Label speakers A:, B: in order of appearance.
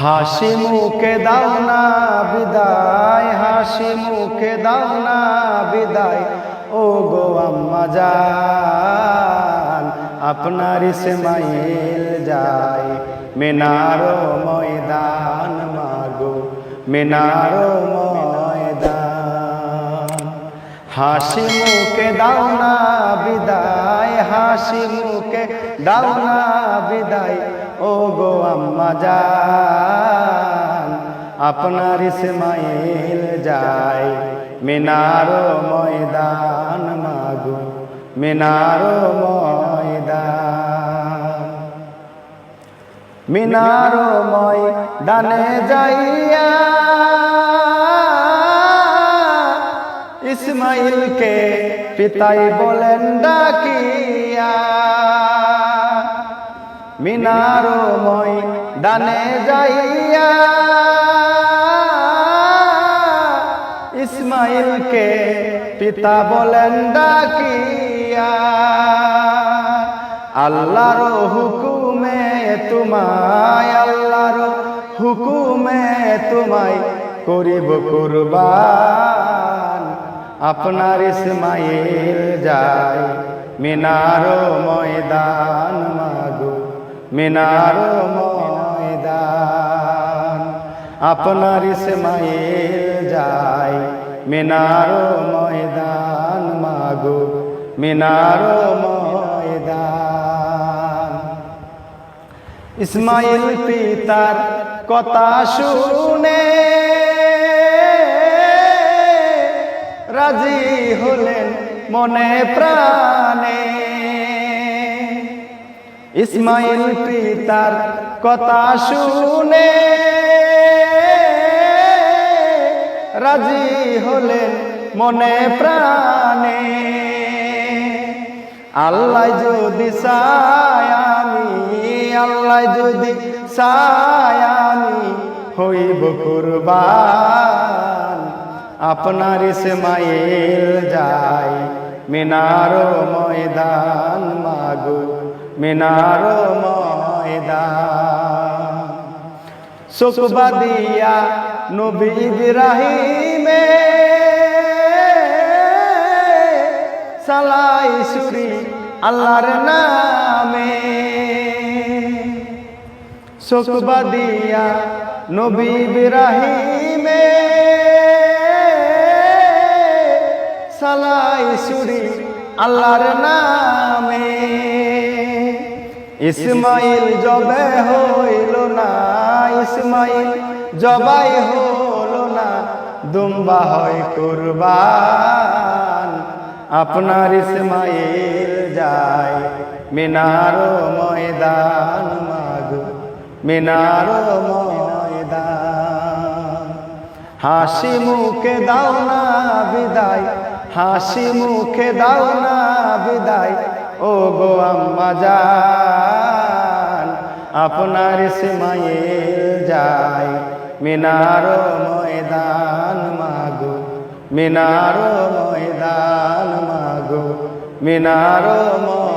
A: হাসি মুখে দাও না বিদায়, হাসি মুখে দাও না বিদায়। ও গো আম্মা জান, আপনার ইসমাইল যায় মিনারো ময়দান মাগো, মিনারো ময়দান। হাসি মুখে দাও না বিদায়, হাসি মুখে দাও না বিদায়। ও গো আম্মা জান, আপনার ইসমাইল যায় মিনারো ময়দান মাগো, মিনারো ময়দান। মিনারো ময়দানে যাইয়া ইসমাইলকে পিতাই বলেন ডাকিয়া। মিনারো ময়দানে যাইয়া ইসমাইলকে পিতা বলেন ডাকিয়া, আল্লাহর হুকুমে তোমায়, আল্লাহর হুকুমে তোমায় করিব কুরবান। আপনার ইসমাইল যায় মিনারো ময়দান মাগো মিনারো ময়দান। আপনার ইসমাইল যায় মিনারো ময়দান মাগো। মিনারো ময়দান। ইসমাইল পিতার কথা শুনে রাজি হলেন মনে প্রাণে। ইসমাইল পিতার কথা শুনে রাজি হলেন মনে প্রাণে। আল্লাহ যদি চায় আমি, আল্লাহ যদি চায় আমি হইব কুরবান। আপনার ইসমাইল যায় মিনারো ময়দান মাগো। মিনারো ময়দান। সুকবা দিয়া নবী ইব্রাহিমে সালাই সুরি আল্লাহর নামে। সুকবা দিয়া নবী ইব্রাহিমে সালাই সুরি আল্লাহর নামে। ইসমাইল জবে হইল না, ইসমাইল জবাই হইল না, দুম্বা হয় কুরবান। আপনার ইসমাইল যায় মিনারো ময়দান মাগো, মিনারো ময়দান। হাসি মুখে দাও না বিদায়, হাসি মুখে দাও না বিদায় ও গো আম্মা জান, আপনার ইসমাইল যায় মিনারো ময়দান মাগো, মিনারো ময়দান মাগো, মিনারো ময়দান